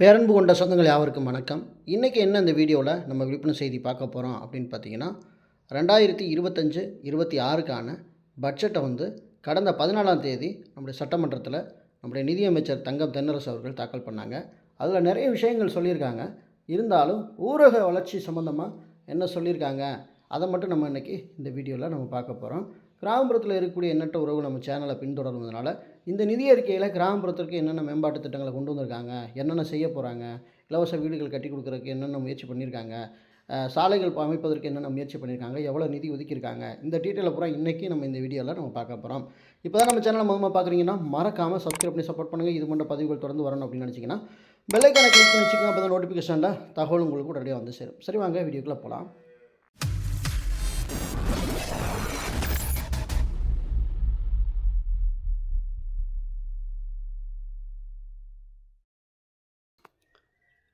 பேரன்பு கொண்ட சொந்தங்கள் யாவருக்கும் வணக்கம். இன்றைக்கி என்ன இந்த வீடியோவில் நம்ம விழிப்புணர்வு செய்தி பார்க்க போகிறோம் அப்படின்னு பார்த்தீங்கன்னா ரெண்டாயிரத்தி இருபத்தஞ்சு இருபத்தி ஆறுக்கான பட்ஜெட்டை வந்து கடந்த பதினாலாம் தேதி நம்முடைய சட்டமன்றத்தில் நம்முடைய நிதியமைச்சர் தங்கம் தென்னரசு அவர்கள் தாக்கல் பண்ணாங்க. அதில் நிறைய விஷயங்கள் சொல்லியிருக்காங்க. இருந்தாலும் ஊரக வளர்ச்சி சம்மந்தமாக என்ன சொல்லியிருக்காங்க அதை மட்டும் நம்ம இன்றைக்கி இந்த வீடியோவில் நம்ம பார்க்க போகிறோம் கிராமப்புறத்தில் இருக்கக்கூடிய எண்ணற்ற உறவு நம்ம சேனலை பின்தொடர்வதனால இந்த நிதி அறிக்கையில் கிராமப்புறத்திற்கு என்னென்ன மேம்பாட்டு திட்டங்களை கொண்டு வந்திருக்காங்க என்னென்ன செய்ய போகிறாங்க இலவச வீடுகள் கட்டி கொடுக்குறதுக்கு என்னென்ன முயற்சி பண்ணியிருக்காங்க சாலைகள் ப- அமைப்பதற்கு என்னென்ன முயற்சி பண்ணியிருக்காங்க எவ்வளோ நிதி ஒதுக்கியிருக்காங்க இந்த டீட்டெயிலை பூரா இன்றைக்கி நம்ம இந்த வீடியோவில் நம்ம பார்க்க போகிறோம் இப்போ தான் நம்ம சேனலை முதல்ல பார்க்குறீங்கன்னா மறக்காமல் சப்ஸ்கிரைப் பண்ணி சப்போர்ட் பண்ணுங்கள் இது போன்ற பதிவுகள் தொடர்ந்து வரணும் அப்படின்னு நினச்சிங்கன்னா பெல்லைக்கான கிளிக் பண்ணி வச்சுக்கோங்க. அப்போ தான் நோட்டிஃபிகேஷனில் தகவல் உங்களுக்கு உடனடியாக வந்து சேரும். சரி வாங்க வீடியோக்குள்ளே போகலாம்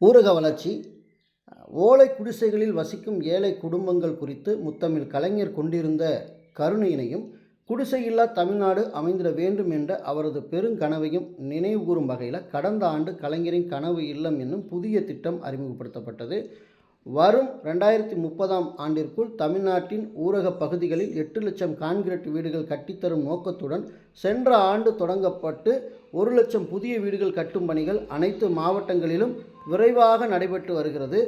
ஊரக வளர்ச்சி ஓலை குடிசைகளில் வசிக்கும் ஏழை குடும்பங்கள் குறித்து முத்தமிழ் கலைஞர் கொண்டிருந்த கருணையினையும் குடிசையில்லா தமிழ்நாடு அமைந்திட வேண்டும் என்ற அவரது பெருங்கனவையும் நினைவுகூறும் வகையில் கடந்த ஆண்டு கலைஞரின் கனவு இல்லம் என்னும் புதிய திட்டம் அறிமுகப்படுத்தப்பட்டது. வரும் ரெண்டாயிரத்தி முப்பதாம் ஆண்டிற்குள் தமிழ்நாட்டின் ஊரக பகுதிகளில் எட்டு லட்சம் கான்கிரீட் வீடுகள் கட்டித்தரும் நோக்கத்துடன் சென்ற ஆண்டு தொடங்கப்பட்டு ஒரு லட்சம் புதிய வீடுகள் கட்டும் பணிகள் அனைத்து மாவட்டங்களிலும் விரைவாக நடைபெற்று வருகிறது.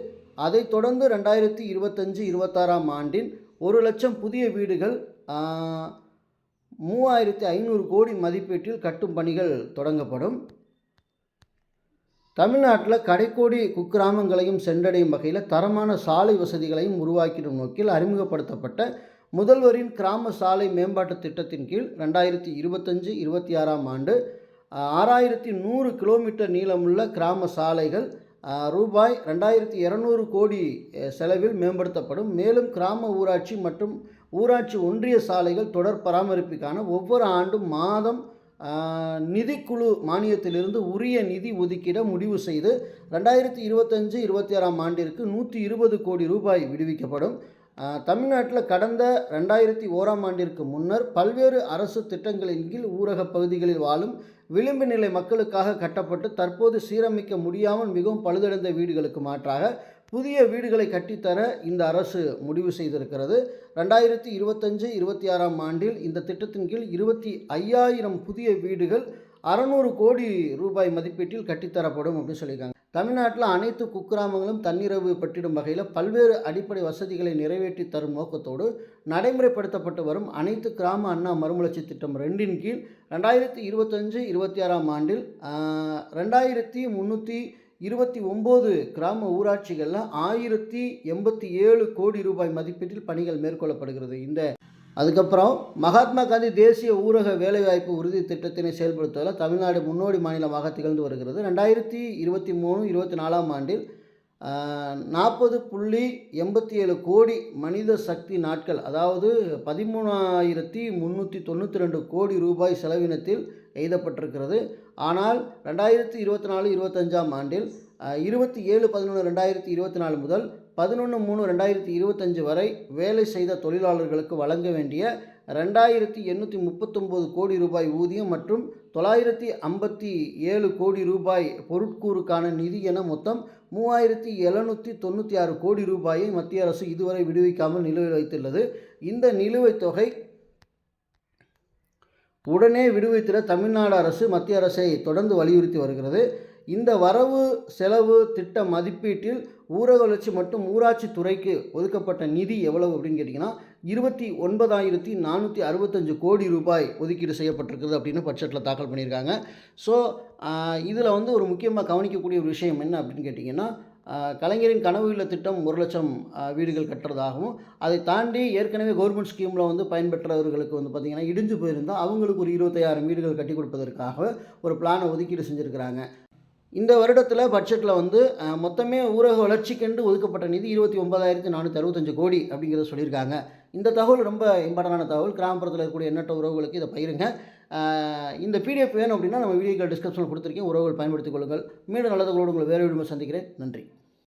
அதைத் தொடர்ந்து ரெண்டாயிரத்தி இருபத்தஞ்சு இருபத்தாறாம் ஆண்டின் ஒரு லட்சம் புதிய வீடுகள் மூவாயிரத்தி ஐநூறு கோடி மதிப்பீட்டில் கட்டும் பணிகள் தொடங்கப்படும். தமிழ்நாட்டில் கடைக்கோடி குக்கிராமங்களையும் சென்றடையும் வகையில் தரமான சாலை வசதிகளையும் உருவாக்கிடும் நோக்கில் அறிமுகப்படுத்தப்பட்ட முதல்வரின் கிராம சாலை மேம்பாட்டு திட்டத்தின் கீழ் ரெண்டாயிரத்தி இருபத்தஞ்சு இருபத்தி ஆறாம் ஆண்டு ஆறாயிரத்தி நூறு கிலோமீட்டர் நீளமுள்ள கிராம சாலைகள் ரூபாய் ரெண்டாயிரத்தி இரநூறு கோடி செலவில் மேம்படுத்தப்படும். மேலும் கிராம ஊராட்சி மற்றும் ஊராட்சி ஒன்றிய சாலைகள் தொடர் பராமரிப்புக்கான ஒவ்வொரு ஆண்டும் மாதம் நிதிக்குழு மானியத்திலிருந்து உரிய நிதி ஒதுக்கிட முடிவு செய்து ரெண்டாயிரத்தி இருபத்தஞ்சு இருபத்தி ஆறாம் ஆண்டிற்கு நூற்றி இருபது கோடி ரூபாய் விடுவிக்கப்படும். தமிழ்நாட்டில் கடந்த ரெண்டாயிரத்தி ஓராம் ஆண்டிற்கு முன்னர் பல்வேறு அரசு திட்டங்களின் கீழ் ஊரக பகுதிகளில் வாழும் விளிம்பு நிலை மக்களுக்காக கட்டப்பட்டு தற்போது சீரமைக்க முடியாமல் மிகவும் பழுதடைந்த வீடுகளுக்கு மாற்றாக புதிய வீடுகளை கட்டித்தர இந்த அரசு முடிவு செய்திருக்கிறது. ரெண்டாயிரத்தி இருபத்தஞ்சு இருபத்தி ஆறாம் ஆண்டில் இந்த திட்டத்தின் கீழ் இருபத்தி ஐயாயிரம் புதிய வீடுகள் அறநூறு கோடி ரூபாய் மதிப்பீட்டில் கட்டித்தரப்படும் அப்படின்னு சொல்லியிருக்காங்க. தமிழ்நாட்டில் அனைத்து குக்கிராமங்களும் தன்னிறைவு பட்டிடும் வகையில் பல்வேறு அடிப்படை வசதிகளை நிறைவேற்றி தரும் நோக்கத்தோடு நடைமுறைப்படுத்தப்பட்டு வரும் அனைத்து கிராம அண்ணா மறுமலர்ச்சி திட்டம் ரெண்டின் கீழ் ரெண்டாயிரத்தி இருபத்தஞ்சு இருபத்தி ஆறாம் ஆண்டில் ரெண்டாயிரத்தி முந்நூற்றி இருபத்தி ஒம்பது கிராம ஊராட்சிகளில் ஆயிரத்தி எண்பத்தி ஏழு கோடி ரூபாய் மதிப்பீட்டில் பணிகள் மேற்கொள்ளப்படுகிறது. இந்த அதுக்கப்புறம் மகாத்மா காந்தி தேசிய ஊரக வேலைவாய்ப்பு உறுதி திட்டத்தினை செயல்படுத்துவதில் தமிழ்நாடு முன்னோடி மாநிலமாக திகழ்ந்து வருகிறது. ரெண்டாயிரத்தி இருபத்தி மூணு இருபத்தி நாலாம் ஆண்டில் நாற்பது புள்ளி எண்பத்தி ஏழு கோடி மனித சக்தி நாட்கள் அதாவது பதிமூணாயிரத்தி முந்நூற்றி தொண்ணூற்றி ரெண்டு கோடி ரூபாய் செலவினத்தில் எய்தப்பட்டிருக்கிறது. ஆனால் ரெண்டாயிரத்தி இருபத்தி நாலு இருபத்தஞ்சாம் ஆண்டில் இருபத்தி ஏழு பதினொன்று ரெண்டாயிரத்தி இருபத்தி நாலு முதல் பதினொன்று மூணு ரெண்டாயிரத்தி இருபத்தஞ்சு வரை வேலை செய்த தொழிலாளர்களுக்கு வழங்க வேண்டிய ரெண்டாயிரத்தி எண்ணூற்றி முப்பத்தொம்போது கோடி ரூபாய் ஊதியம் மற்றும் தொள்ளாயிரத்தி ஐம்பத்தி ஏழு கோடி ரூபாய் பொருட்கூறுக்கான நிதி என மொத்தம் மூவாயிரத்தி எழுநூற்றி தொண்ணூற்றி ஆறு கோடி ரூபாயை மத்திய அரசு இதுவரை விடுவிக்காமல் நிலுவையில் வைத்துள்ளது. இந்த நிலுவைத் தொகை உடனே விடுவித்திட தமிழ்நாடு அரசு மத்திய அரசை தொடர்ந்து வலியுறுத்தி வருகிறது. இந்த வரவு செலவு திட்ட மதிப்பீட்டில் ஊரக வளர்ச்சி மற்றும் ஊராட்சி துறைக்கு ஒதுக்கப்பட்ட நிதி எவ்வளவு அப்படின்னு கேட்டிங்கன்னா இருபத்தி ஒன்பதாயிரத்தி நானூற்றி அறுபத்தஞ்சு கோடி ரூபாய் ஒதுக்கீடு செய்யப்பட்டிருக்குது அப்படின்னு பட்ஜெட்டில் தாக்கல் பண்ணியிருக்காங்க. ஸோ இதில் வந்து ஒரு முக்கியமாக கவனிக்கக்கூடிய ஒரு விஷயம் என்ன அப்படின்னு கேட்டிங்கன்னா கலைஞரின் கனவு இல்ல திட்டம் ஒரு லட்சம் வீடுகள் கட்டுறதாகவும் அதை தாண்டி ஏற்கனவே கவர்மெண்ட் ஸ்கீமில் வந்து பயன்பெற்றவர்களுக்கு வந்து பார்த்திங்கன்னா இடிஞ்சு போயிருந்தால் அவங்களுக்கு ஒரு இருபத்தையாயிரம் வீடுகள் கட்டி கொடுப்பதற்காக ஒரு பிளானை ஒதுக்கீடு செஞ்சுருக்கிறாங்க. இந்த வருடத்தில் பட்ஜெட்டில் வந்து மொத்தமே ஊரக வளர்ச்சிக்கென்று ஒதுக்கப்பட்ட நிதி இருபத்தி ஒன்பதாயிரத்தி நானூற்றி அறுபத்தஞ்சு கோடி அப்படிங்கிறத சொல்லியிருக்காங்க. இந்த தகவல் ரொம்ப இம்பார்ட்டண்டான தகவல். கிராமப்புறத்தில் இருக்கக்கூடிய எண்ணற்ற உறவுகளுக்கு இதை பயிருங்க இந்த பிடிஎஃப் வேணும் அப்படின்னா நம்ம வீடியோக்கள் டிஸ்கிரிப்ஷனில் கொடுத்துருக்கேன். உறவுகள் பயன்படுத்திக் கொள்ளுங்கள். மீண்டும் நல்ல தகவலோடு உங்களை வேறு விடுமை சந்திக்கிறேன். நன்றி.